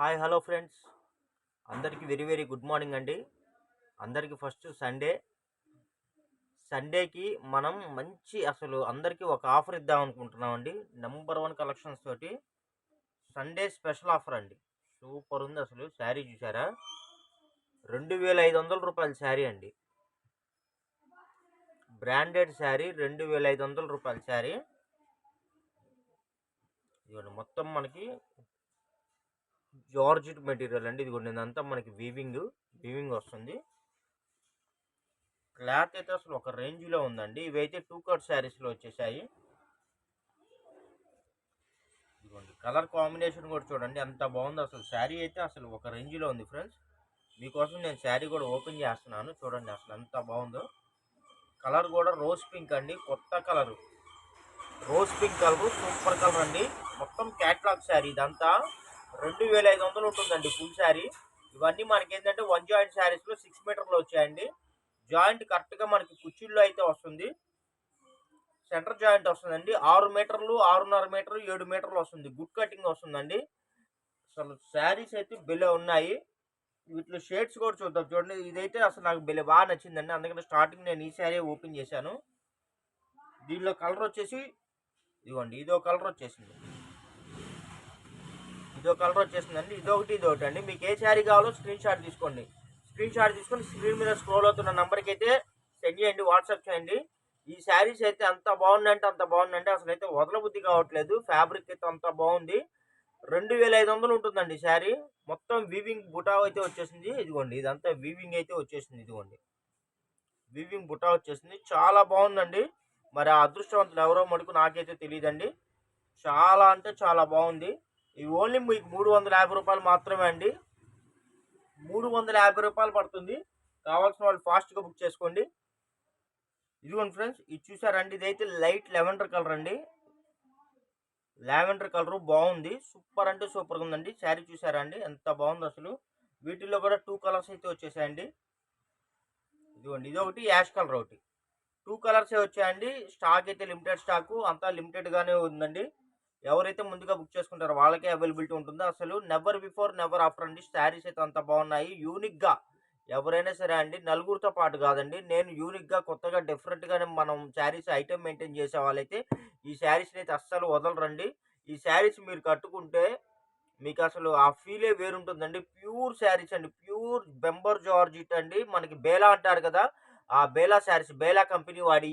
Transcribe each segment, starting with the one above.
Hi hello friends. అందరికీ very very good morning అండి. అందరికీ ఫస్ట్ సండే. సండేకి మనం మంచి అసలు అందరికీ ఒక ఆఫర్ ఇద్దాం అనుకుంటున్నామండి నెంబర్ వన్ కలెక్షన్స్ తోటి సండే స్పెషల్ ఆఫర్ అండి. సూపర్ ఉంది అసలు. శారీ చూసారా? రెండు వేల ఐదు వందల రూపాయల శారీ అండి. బ్రాండెడ్ శారీ రెండు వేల ఐదు వందల రూపాయల శారీ. ఇవన్నీ మొత్తం మనకి జార్జిట్ మెటీరియల్ అండి. ఇదిగోండి ఇదంతా మనకి వీవింగ్ వీవింగ్ వస్తుంది. క్లాత్ అయితే అసలు ఒక రేంజ్లో ఉందండి. ఇవైతే టూ కట్ శారీస్లో వచ్చేసాయి. ఇదిగోండి కలర్ కాంబినేషన్ కూడా చూడండి. ఎంత బాగుంది అసలు శారీ అయితే అసలు ఒక రేంజ్లో ఉంది ఫ్రెండ్స్ మీకోసం నేను శారీ కూడా ఓపెన్ చేస్తున్నాను. చూడండి అసలు ఎంత బాగుందో. కలర్ కూడా రోజ్ పింక్ అండి. కొత్త colour rose pink colour super colour అండి. మొత్తం క్యాట్లాగ్ శారీ ఇదంతా. రెండు వేల ఐదు వందలు ఉంటుందండి ఫుల్ శారీ ఇవన్నీ మనకి ఏంటంటే వన్ జాయింట్ శారీస్లో సిక్స్ మీటర్లో వచ్చాయండి. జాయింట్ కరెక్ట్గా మనకి కుర్చీల్లో అయితే వస్తుంది. సెంటర్ జాయింట్ వస్తుందండి. ఆరు మీటర్లు ఆరున్నర మీటర్లు ఏడు మీటర్లు వస్తుంది. గుడ్ కటింగ్ వస్తుందండి. అసలు శారీస్ అయితే బెలే ఉన్నాయి. వీటిలో షేడ్స్ కూడా చూద్దాం. చూడండి ఇదైతే అసలు నాకు బెలే బాగా నచ్చిందండి. అందుకని స్టార్టింగ్ నేను ఈ శారీ ఓపెన్ చేశాను. దీనిలో కలర్ వచ్చేసి ఇదిగోండి ఇదో కలర్ వచ్చేసింది. ఇదో కలర్ వచ్చేసిందండి. ఇదొకటి ఇదొకటి అండి. మీకు ఏ శారీ కావాలో స్క్రీన్ షాట్ తీసుకోండి. స్క్రీన్ షాట్ తీసుకొని స్క్రీన్ మీద స్క్రోల్ అవుతున్న నెంబర్కి అయితే సెండ్ చేయండి వాట్సాప్ చేయండి. ఈ శారీస్ అయితే అంత బాగుందంటే అంత బాగుందంటే అసలు అయితే వదలబుద్ధి కావట్లేదు. ఫ్యాబ్రిక్ అయితే అంత బాగుంది. రెండు వేల ఐదు వందలు ఉంటుందండి శారీ. మొత్తం వీవింగ్ బుటా అయితే వచ్చేసింది. ఇదిగోండి ఇదంతా వీవింగ్ అయితే వచ్చేసింది. ఇదిగోండి. వీవింగ్ బుటా వచ్చేసింది. చాలా బాగుందండి. మరి ఆ అదృష్టవంతులు ఎవరో మడుకు నాకైతే తెలియదండి. చాలా అంటే చాలా బాగుంది. ఇవి ఓన్లీ మీకు మూడు వందల యాభై రూపాయలు మాత్రమే అండి. మూడు వందల యాభై రూపాయలు పడుతుంది. కావాల్సిన వాళ్ళు ఫాస్ట్గా బుక్ చేసుకోండి. ఇదిగోండి ఫ్రెండ్స్ ఇది చూసారండి ఇదైతే లైట్ లెవెండర్ కలర్ అండి. లావెండర్ కలర్ బాగుంది సూపర్ అంటే సూపర్గా ఉందండి. శారీ చూసారా అండి ఎంత బాగుంది అసలు. వీటిల్లో కూడా టూ కలర్స్ అయితే వచ్చేసాయండి. ఇదిగోండి ఇది ఒకటి యాష్ కలర్ ఒకటి. టూ కలర్సే వచ్చాయండి. స్టాక్ అయితే లిమిటెడ్ స్టాకు అంతా లిమిటెడ్గానే ఉందండి. ఎవరైతే ముందుగా బుక్ చేసుకుంటారో వాళ్ళకే అవైలబిలిటీ ఉంటుంది అసలు నెవర్ బిఫోర్ నెవర్ ఆఫ్టర్ అండి. శారీస్ అయితే అంత బాగున్నాయి. యూనిక్గా ఎవరైనా సరే అండి నలుగురితో పాటు కాదండి నేను యూనిక్గా కొత్తగా డిఫరెంట్గానే మనం శారీస్ ఐటమ్ మెయింటైన్ చేసే వాళ్ళైతే ఈ శారీస్ని అయితే అస్సలు వదలరండి. ఈ శారీస్ మీరు కట్టుకుంటే మీకు అసలు ఆ ఫీలే వేరుంటుందండి. ప్యూర్ శారీస్ అండి. ప్యూర్ బెంబర్ జార్జిట్ అండి. మనకి బేలా అంటారు కదా ఆ బేలా శారీస్ బేలా కంపెనీ వాడి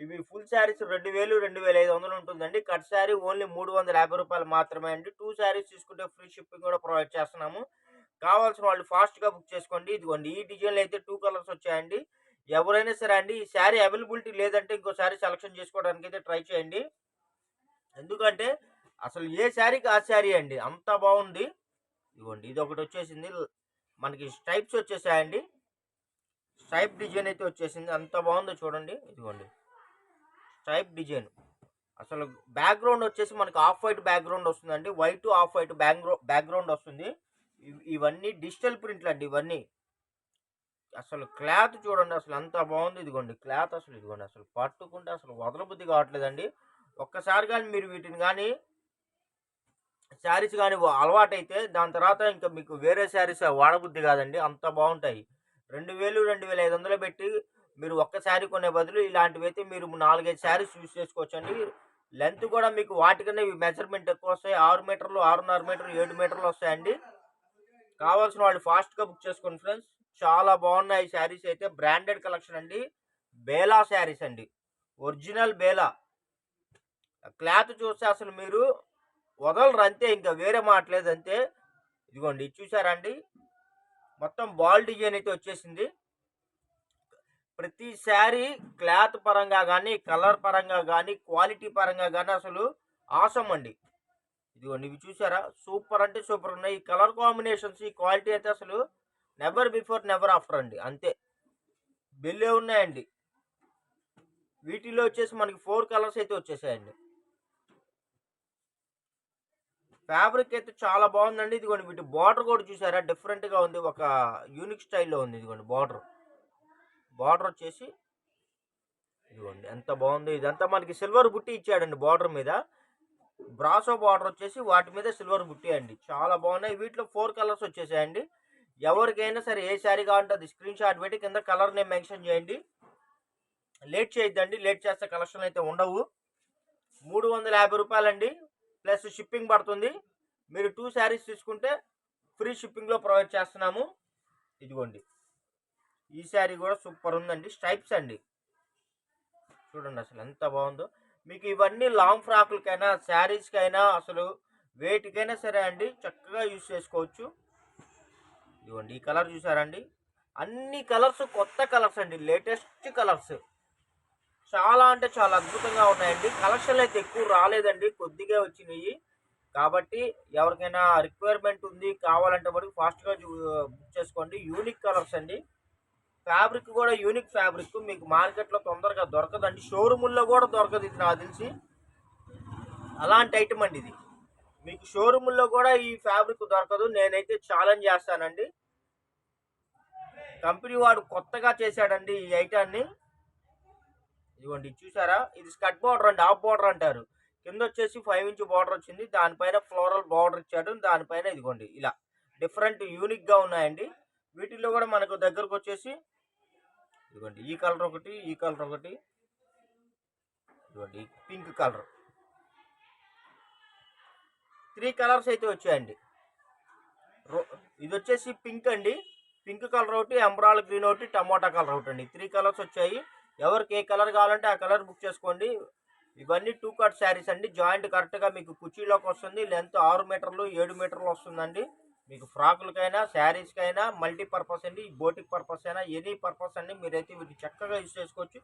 ఇవి ఫుల్ శారీస్ రెండు వేలు రెండు వేల ఐదు వందలు ఉంటుందండి. కట్ శారీ ఓన్లీ మూడు వందల యాభై రూపాయలు మాత్రమే అండి. టూ శారీస్ తీసుకుంటే ఫ్రీ షిప్పింగ్ కూడా ప్రొవైడ్ చేస్తున్నాము. కావాల్సిన వాళ్ళు ఫాస్ట్గా బుక్ చేసుకోండి. ఇదిగోండి ఈ డిజైన్లో అయితే టూ కలర్స్ వచ్చాయండి. ఎవరైనా సరే అండి ఈ శారీ అవైలబిలిటీ లేదంటే ఇంకో శారీ సెలెక్షన్ చేసుకోవడానికి అయితే ట్రై చేయండి. ఎందుకంటే అసలు ఏ శారీకి ఆ శారీ అండి? అంత బాగుంది. ఇదిగోండి ఇది ఒకటి వచ్చేసింది. మనకి స్ట్రైప్స్ వచ్చేసాయండి. స్ట్రైప్ డిజైన్ అయితే వచ్చేసింది. అంత బాగుందో చూడండి. ఇదిగోండి. Stripe design. అసలు బ్యాక్గ్రౌండ్ వచ్చేసి మనకి ఆఫ్ వైట్ బ్యాక్గ్రౌండ్ వస్తుందండి. White off white background background వస్తుంది. ఇవన్నీ డిజిటల్ ప్రింట్లు అండి ఇవన్నీ. అసలు క్లాత్ చూడండి అసలు అంత బాగుంది. ఇదిగోండి క్లాత్ అసలు ఇదిగోండి అసలు పట్టుకుంటే అసలు వదలబుద్ధి కావట్లేదండి. ఒక్కసారి కానీ మీరు వీటిని కానీ శారీస్ కానీ అలవాటైతే దాని తర్వాత ఇంకా మీకు వేరే శారీస్ వాడబుద్ధి కాదండి. అంత బాగుంటాయి. రెండు వేలు రెండు వేల ఐదు వందలు పెట్టి మీరు ఒక్క శారీ కొనే బదులు ఇలాంటివి అయితే మీరు నాలుగైదు శారీస్ యూస్ చేసుకోవచ్చండి. లెంత్ కూడా మీకు వాటికన్నా మెజర్మెంట్ ఎక్కువ వస్తాయి. ఆరు మీటర్లు ఆరున్నర మీటర్లు ఏడు మీటర్లు వస్తాయండి. కావాల్సిన వాళ్ళు ఫాస్ట్గా బుక్ చేసుకోండి ఫ్రెండ్స్. చాలా బాగున్నాయి శారీస్ అయితే. బ్రాండెడ్ కలెక్షన్ అండి. బేలా శారీస్ అండి. ఒరిజినల్ బేలా. క్లాత్ చూస్తే అసలు మీరు వదలరు అంతే ఇంకా వేరే మాట్లేదు అంతే ఇదిగోండి ఇది చూసారండి మొత్తం బాల్ డిజైన్ అయితే వచ్చేసింది. ప్రతి శారీ క్లాత్ పరంగా కానీ కలర్ పరంగా కానీ క్వాలిటీ పరంగా కానీ అసలు ఆసం అండి. ఇదిగోండి ఇవి చూసారా? సూపర్ అంటే సూపర్ ఉన్నాయి. ఈ కలర్ కాంబినేషన్స్ ఈ క్వాలిటీ అయితే అసలు నెవర్ బిఫోర్ నెవర్ ఆఫ్టర్ అండి. అంతే. బిల్లే ఉన్నాయండి. వీటిలో వచ్చేసి మనకి ఫోర్ కలర్స్ అయితే వచ్చేసాయండి. ఫ్యాబ్రిక్ అయితే చాలా బాగుందండి. ఇదిగోండి వీటి బార్డర్ కూడా చూసారా? డిఫరెంట్గా ఉంది. ఒక యూనిక్ స్టైల్లో ఉంది. ఇదిగోండి బార్డర్. బార్డర్ వచ్చేసి ఇదిగోండి ఎంత బాగుంది ఇదంతా మనకి సిల్వర్ బుట్టి ఇచ్చాడండి బార్డర్ మీద. బ్రాసో బార్డర్ వచ్చేసి వాటి మీద సిల్వర్ బుట్టి అండి. చాలా బాగున్నాయి. వీటిలో ఫోర్ కలర్స్ వచ్చేసాయండి. ఎవరికైనా సరే ఏ శారీ కావాలంటే అది స్క్రీన్ షాట్ పెట్టి కింద కలర్ నేమ్ మెన్షన్ చేయండి. లేట్ చేయొద్దండి. లేట్ చేస్తే కలెక్షన్ అయితే ఉండవు. మూడు వందల యాభై రూపాయలండి. ప్లస్ షిప్పింగ్ పడుతుంది. మీరు టూ శారీస్ తీసుకుంటే ఫ్రీ షిప్పింగ్లో ప్రొవైడ్ చేస్తున్నాము. ఇదిగోండి. ఈ శారీ కూడా సూపర్ ఉందండి. స్ట్రైప్స్ అండి. చూడండి అసలు ఎంత బాగుందో. మీకు ఇవన్నీ లాంగ్ ఫ్రాకులకైనా శారీస్కైనా అసలు వేటికైనా సరే అండి చక్కగా యూజ్ చేసుకోవచ్చు. ఇదిగోండి ఈ కలర్ చూసారండి. అన్ని కలర్స్ కొత్త కలర్స్ అండి. Latest colours. చాలా అంటే చాలా అద్భుతంగా ఉన్నాయండి. కలెక్షన్లు అయితే ఎక్కువ రాలేదండి. కొద్దిగా వచ్చినాయి. కాబట్టి ఎవరికైనా రిక్వైర్మెంట్ ఉంది కావాలంటే మటుకు ఫాస్ట్గా బుక్ చేసుకోండి. యూనిక్ కలర్స్ అండి. ఫ్యాబ్రిక్ కూడా యూనిక్ ఫ్యాబ్రిక్. మీకు మార్కెట్లో తొందరగా దొరకదండి. షోరూముల్లో కూడా దొరకదు ఇది నాకు తెలిసి. అలాంటి ఐటమ్ అండి ఇది. మీకు షోరూముల్లో కూడా ఈ ఫ్యాబ్రిక్ దొరకదు. నేనైతే ఛాలెంజ్ చేస్తానండి. కంపెనీ వాడు కొత్తగా చేశాడండి ఈ ఐటాన్ని ఇదిగోండి ఇది చూసారా? ఇది స్కట్ బార్డర్ అండి హాఫ్ బార్డర్ అంటారు. కింద వచ్చేసి ఫైవ్ ఇంచ్ బార్డర్ వచ్చింది. దానిపైన ఫ్లోరల్ బార్డర్ ఇచ్చాడు. దానిపైన ఇదిగోండి ఇలా. డిఫరెంట్ యూనిక్గా ఉన్నాయండి. వీటిల్లో కూడా మనకు దగ్గరకు వచ్చేసి ఇదిగోండి ఈ కలర్ ఒకటి ఈ కలర్ ఒకటి. ఇదిగోండి పింక్ కలర్. త్రీ కలర్స్ అయితే వచ్చాయండి. రో- ఇది వచ్చేసి పింక్ అండి. పింక్ కలర్ ఒకటి ఎంబ్రాల్ గ్రీన్ ఒకటి టమాటా కలర్ ఒకటి అండి. త్రీ కలర్స్ వచ్చాయి. ఎవరికి ఏ కలర్ కావాలంటే ఆ కలర్ బుక్ చేసుకోండి. ఇవన్నీ టూ కట్ శారీస్ అండి. జాయింట్ కరెక్ట్గా మీకు కుర్చీలోకి వస్తుంది. లెంత్ ఆరు మీటర్లు ఏడు మీటర్లు వస్తుందండి. మీకు ఫ్రాకులకైనా శారీస్కైనా మల్టీపర్పస్ అండి బోటిక్ పర్పస్ అయినా ఎనీ పర్పస్ అండి మీరైతే వీటిని చక్కగా యూజ్ చేసుకోవచ్చు.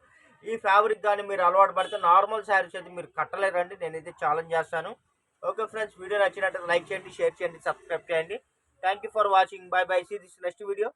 ఈ ఫ్యాబ్రిక్ కానీ మీరు అలవాటు పడితే నార్మల్ శారీస్ అయితే మీరు కట్టలేరండి నేనైతే ఛాలెంజ్ చేస్తాను. ఓకే ఫ్రెండ్స్ వీడియో నచ్చినట్టు లైక్ చేయండి షేర్ చేయండి సబ్స్క్రైబ్ చేయండి. Thank you for watching. Bye bye. See this next video